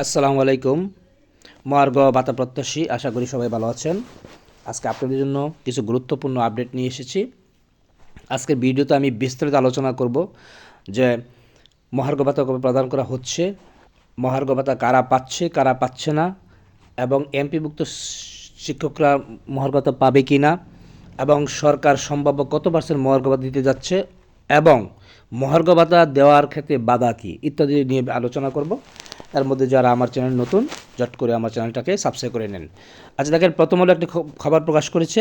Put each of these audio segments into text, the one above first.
আসসালামু আলাইকুম। মহার্ঘ বাতা প্রত্যাশী, আশা করি সবাই ভালো আছেন। আজকে আপনাদের জন্য কিছু গুরুত্বপূর্ণ আপডেট নিয়ে এসেছি। আজকের ভিডিওতে আমি বিস্তারিত আলোচনা করব যে মহার্ঘ ভাতা কবে প্রদান করা হচ্ছে, মহার্ঘ ভাতা কারা পাচ্ছে কারা পাচ্ছে না, এবং এমপিভুক্ত শিক্ষকরা মহার্ঘ ভাতা পাবে কি না এবং সরকার সম্ভাব্য কত পার্সেন্ট মহার্ঘ ভাতা দিতে যাচ্ছে, এবং মহার্ঘ ভাতা দেওয়ার ক্ষেত্রে বাধা কী, ইত্যাদি নিয়ে আলোচনা করব। এর মধ্যে যারা আমার চ্যানেল নতুন জট করে আমার চ্যানেলটাকে সাবস্ক্রাইব করে নেন। আচ্ছা দেখেন, প্রথম হলো একটি খবর প্রকাশ করেছে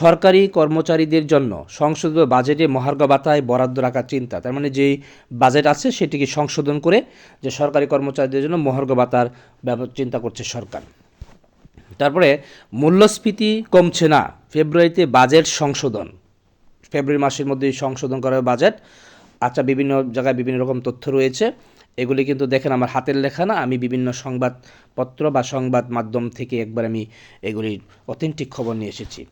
সরকারি কর্মচারীদের জন্য সংশোধিত বাজেটে মহার্ঘ ভাতায় বরাদ্দ রাখার চিন্তা। তার মানে যেই বাজেট আছে সেটিকে সংশোধন করে যে সরকারি কর্মচারীদের জন্য মহার্ঘ ভাতার চিন্তা করছে সরকার। তারপরে, মূল্যস্ফীতি কমছে না, ফেব্রুয়ারিতে বাজেট সংশোধন। ফেব্রুয়ারি মাসের মধ্যে সংশোধন করা হবে বাজেট। আচ্ছা বিভিন্ন জায়গায় বিভিন্ন রকম তথ্য রয়েছে। এগুলি কিন্তু দেখেন আমার হাতের লেখা না, আমি বিভিন্ন সংবাদপত্র বা সংবাদ মাধ্যম থেকে একবার আমি এগুলির অথেন্টিক খবর নিয়ে এসেছি।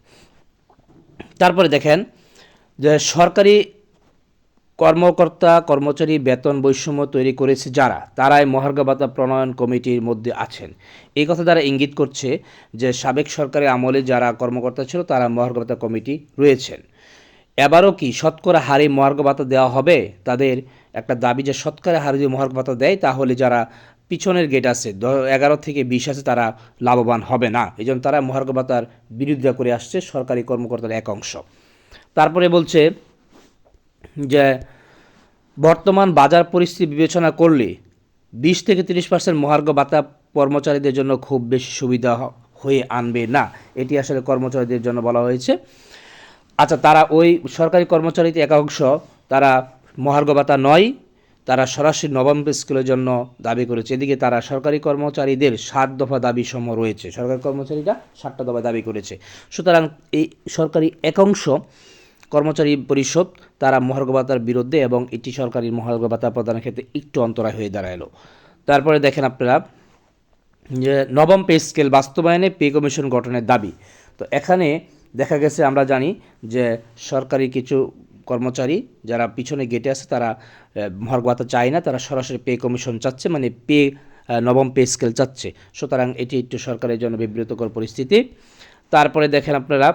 তারপরে দেখেন যে সরকারি কর্মকর্তা, কর্মচারী বেতন বৈষম্য তৈরি করেছে যারা, তারাই মহার্ঘ ভাতা প্রণয়ন কমিটির মধ্যে আছেন। এই কথা তারা ইঙ্গিত করছে যে সাবেক সরকারের আমলে যারা কর্মকর্তা ছিল, তারা মহার্ঘ ভাতা কমিটি রয়েছেন। এবারও কি শতকরা হারে মহার্ঘ ভাতা দেওয়া হবে? তাদের একটা দাবি যে শতকরা হারে যদি মহার্ঘ ভাতা দেয়, তাহলে যারা পিছনের গেট আছে এগারো থেকে বিশ আছে, তারা লাভবান হবে না। এই জন্য তারা মহার্ঘ ভাতার বিরোধিতা করে আসছে সরকারি কর্মকর্তার এক অংশ। তারপরে বলছে যে, বর্তমান বাজার পরিস্থিতি বিবেচনা করলে বিশ থেকে তিরিশ পার্সেন্ট মহার্ঘ ভাতা কর্মচারীদের জন্য খুব বেশি সুবিধা হয়ে আনবে না। এটি আসলে কর্মচারীদের জন্য বলা হয়েছে। আচ্ছা তারা ওই সরকারি কর্মচারীতে একাংশ তারা মহার্ঘ ভাতা নয়, তারা সরাসরি নবম স্কেলের জন্য দাবি করেছে। এদিকে তারা সরকারি কর্মচারীদের সাত দফা দাবি সমূহ রয়েছে। সরকারি কর্মচারীরা সাতটা দফা দাবি করেছে। সুতরাং এই সরকারি একাংশ কর্মচারী পরিষদ, তারা মহার্ঘ ভাতার বিরুদ্ধে এবং এটি সরকারি মহার্ঘ ভাতা প্রদানের ক্ষেত্রে একটু অন্তরায় হয়ে দাঁড়াল। তারপরে দেখেন আপনারা, যে নবম পে স্কেল বাস্তবায়নে পে কমিশন গঠনের দাবি। তো এখানে দেখা গেছে আমরা জানি যে সরকারি কিছু কর্মচারী যারা পিছনে গেটে আছে তারা আহ, মহার্ঘ ভাতা চায় না তারা সরাসরি পে কমিশন চাচ্ছে মানে পে নবম পে স্কেল চাচ্ছে। সুতরাং এটি একটু সরকারের জন্য বিব্রতকর পরিস্থিতি। তারপরে দেখেন আপনারা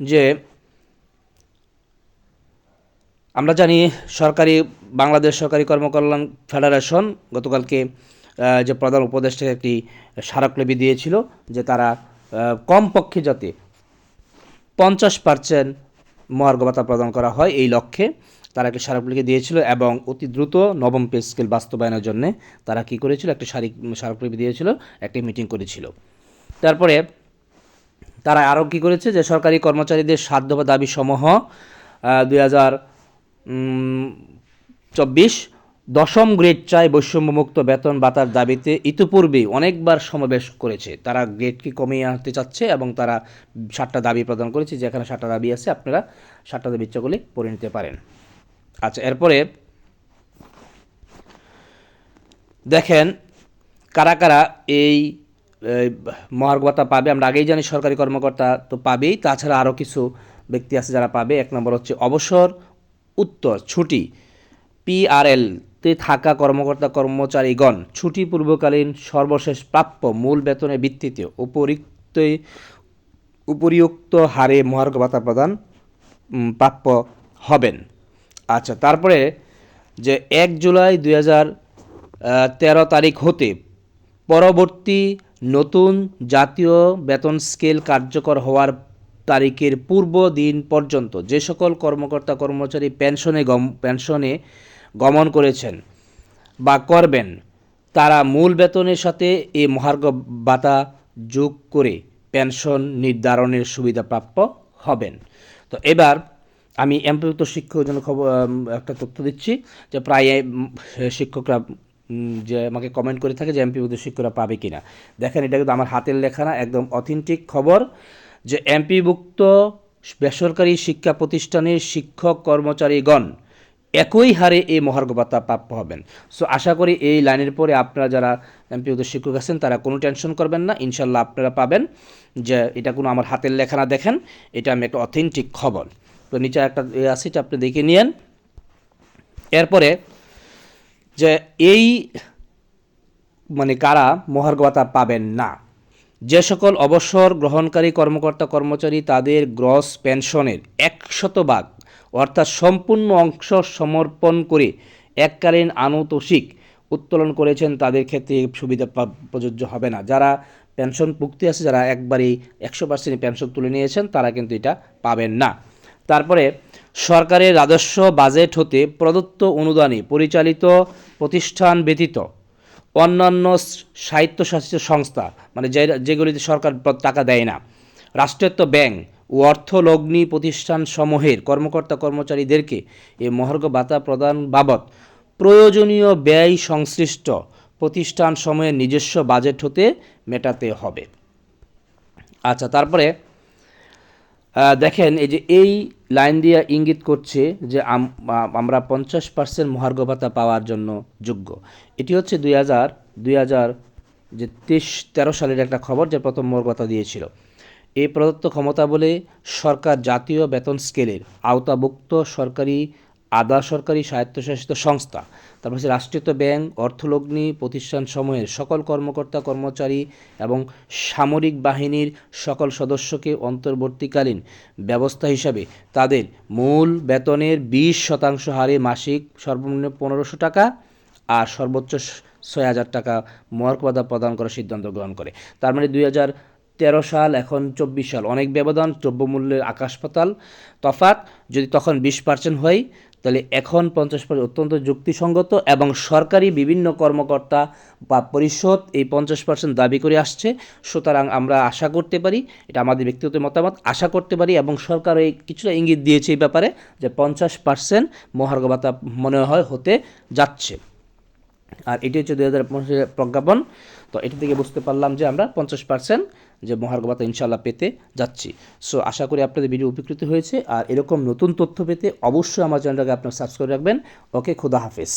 যে আমরা জানি সরকারি বাংলাদেশ সরকারি কর্মকল্যাণ ফেডারেশন গতকালকে যে প্রধান উপদেষ্টা একটি স্মারকলিপি দিয়েছিল যে তারা কমপক্ষে যাতে পঞ্চাশ পার্সেন্ট মহার্ঘ ভাতা প্রদান করা হয় এই লক্ষ্যে। তারা একটি স্মারকলিপি দিয়েছিল এবং অতি দ্রুত নবম পে স্কেল বাস্তবায়নের জন্য তারা কি করেছিল? একটি স্মারক স্মারকলিপি দিয়েছিল, একটি মিটিং করেছিল। তারপরে তারা আরও কী করেছে? যে সরকারি কর্মচারীদের সাত দফা দাবি সমূহ দুই হাজার চব্বিশ দশম গ্রেড চাই বৈষম্যমুক্ত বেতন ভাতার দাবিতে ইতিপূর্বে অনেকবার সমাবেশ করেছে। তারা গ্রেডকে কমিয়ে আনতে চাচ্ছে এবং তারা সাতটা দাবি প্রদান করেছে, যেখানে সাতটা দাবি আছে, আপনারা সাতটা দাবি ইচ্ছাগুলি পড়ে নিতে পারেন। আচ্ছা এরপরে দেখেন কারা কারা এই ভাতা পাবে, আমরা আগেই জানি সরকারি কর্মকর্তা তো পাবেই, তাছাড়া আরও কিছু ব্যক্তি আছে যারা পাবে। এক নম্বর হচ্ছে অবসর উত্তর ছুটি, পিআরএল তে থাকা কর্মকর্তা কর্মচারীগণ ছুটি পূর্বকালীন সর্বশেষ প্রাপ্য মূল বেতনের ভিত্তিতে উপরিক্ত, উপরিউক্ত হারে মহার্ঘ ভাতা প্রদান প্রাপ্য হবেন। আচ্ছা তারপরে যে এক জুলাই দুই তেরো তারিখ হতে পরবর্তী নতুন জাতীয় বেতন স্কেল কার্যকর হওয়ার তারিখের পূর্ব দিন পর্যন্ত যে সকল কর্মকর্তা কর্মচারী পেনশনে গম, পেনশনে গমন করেছেন বা করবেন, তারা মূল বেতনের সাথে এই মহার্ঘ ভাতা যোগ করে পেনশন নির্ধারণের সুবিধা প্রাপ্য হবেন। তো এবার আমি এমপিভুক্ত শিক্ষকের জন্য খবর একটা তথ্য দিচ্ছি যে প্রায় শিক্ষকরা যে আমাকে কমেন্ট করে থাকে যে এমপিভুক্ত শিক্ষকরা পাবে কিনা। দেখেন, এটা কিন্তু আমার হাতের লেখা না, একদম অথেন্টিক খবর যে এমপিভুক্ত বেসরকারি শিক্ষা প্রতিষ্ঠানের শিক্ষক কর্মচারীগণ একই হারে এই মহার্ঘ ভাতা প্রাপ্য হবেন। সো আশা করি এই লাইনের পরে আপনারা যারা এমপিওদের শিক্ষক আছেন, তারা কোনো টেনশন করবেন না। ইনশাল্লাহ আপনারা পাবেন যে এটা কোনো আমার হাতের লেখা না দেখেন, এটা আমি একটা অথেন্টিক খবর। তো নিচে একটা এ আছে, এটা আপনি দেখে নিয়েন। এরপরে যে এই মানে কারা মহার্ঘ ভাতা পাবেন না, যে সকল অবসর গ্রহণকারী কর্মকর্তা কর্মচারী তাদের গ্রস পেনশনের একশত ভাগ অর্থাৎ সম্পূর্ণ অংশ সমর্পণ করে এককালীন আনুতোষিক উত্তোলন করেছেন, তাদের ক্ষেত্রে সুবিধা প্রযোজ্য হবে না। যারা পেনশন মুক্তি আছে, যারা একবারেই একশো পার্সেন্ট পেনশন তুলে নিয়েছেন, তারা কিন্তু এটা পাবেন না। তারপরে, সরকারের রাজস্ব বাজেট হতে প্রদত্ত অনুদানে পরিচালিত প্রতিষ্ঠান ব্যতীত অন্যান্য স্বায়ত্তশাসিত সংস্থা মানে যে যেগুলিতে সরকার টাকা দেয় না, রাষ্ট্রায়ত্ত ব্যাংক ও অর্থলগ্নি প্রতিষ্ঠান সমূহের কর্মকর্তা কর্মচারীদেরকে এ মহার্ঘ ভাতা প্রদান বাবদ প্রয়োজনীয় ব্যয় সংশ্লিষ্ট প্রতিষ্ঠান সমূহের নিজস্ব বাজেট হতে মেটাতে হবে। আচ্ছা তারপরে দেখেন এই যে এই লাইন দিয়ে ইঙ্গিত করছে যে আম- আমরা পঞ্চাশ পার্সেন্ট মহার্ঘ ভাতা পাওয়ার জন্য যোগ্য। এটি হচ্ছে দুই হাজার দুই হাজার যে তেইশ তেরো সালের একটা খবর যে প্রথম মহার্ঘ ভাতা দিয়েছিল। এই প্রদত্ত ক্ষমতা বলে সরকার জাতীয় বেতন স্কেলের আওতাভুক্ত সরকারি, আধা সরকারি স্বায়ত্তশাসিত সংস্থা। তারপর হচ্ছে রাষ্ট্রায়ত্ত ব্যাংক, অর্থলগ্নি প্রতিষ্ঠান সমূহের সকল কর্মকর্তা, কর্মচারী এবং সামরিক বাহিনীর সকল সদস্যকে অন্তর্বর্তীকালীন ব্যবস্থা হিসাবে তাদের মূল বেতনের বিশ শতাংশ হারে মাসিক সর্বনিম্ন পনেরোশো টাকা আর সর্বোচ্চ ছয় হাজার টাকা মহার্ঘভাতা প্রদান করার সিদ্ধান্ত গ্রহণ করে। তার মানে দুই হাজার তেরো সাল, এখন চব্বিশ সাল। অনেক ব্যবধান, দ্রব্যমূল্যের আকাশ পাতাল তফাৎ, যদি তখন বিশ পার্সেন্ট হয়, তাহলে এখন পঞ্চাশ পার্সেন্ট অত্যন্ত যুক্তিসঙ্গত এবং সরকারি বিভিন্ন কর্মকর্তা বা পরিষদ এই পঞ্চাশ পার্সেন্ট দাবি করে আসছে। সুতরাং আমরা আশা করতে পারি, এটা আমাদের ব্যক্তিগত মতামত, আশা করতে পারি এবং সরকার এই কিছুটা ইঙ্গিত দিয়েছে এই ব্যাপারে যে পঞ্চাশ পার্সেন্ট মহার্ঘ ভাতা মনে হয় হতে যাচ্ছে। আর এটি হচ্ছে দু হাজার প্রজ্ঞাপন। তো এটা থেকে বুঝতে পারলাম যে আমরা পঞ্চাশ পার্সেন্ট যে মহার্ঘ ভাতা ইনশাল্লাহ পেতে যাচ্ছি। সো আশা করি আপনাদের ভিডিও উপকৃত হয়েছে। আর এরকম নতুন তথ্য পেতে অবশ্যই আমার চ্যানেলটাকে আপনার সাবস্ক্রাইব রাখবেন। ওকে খুদা হাফেজ।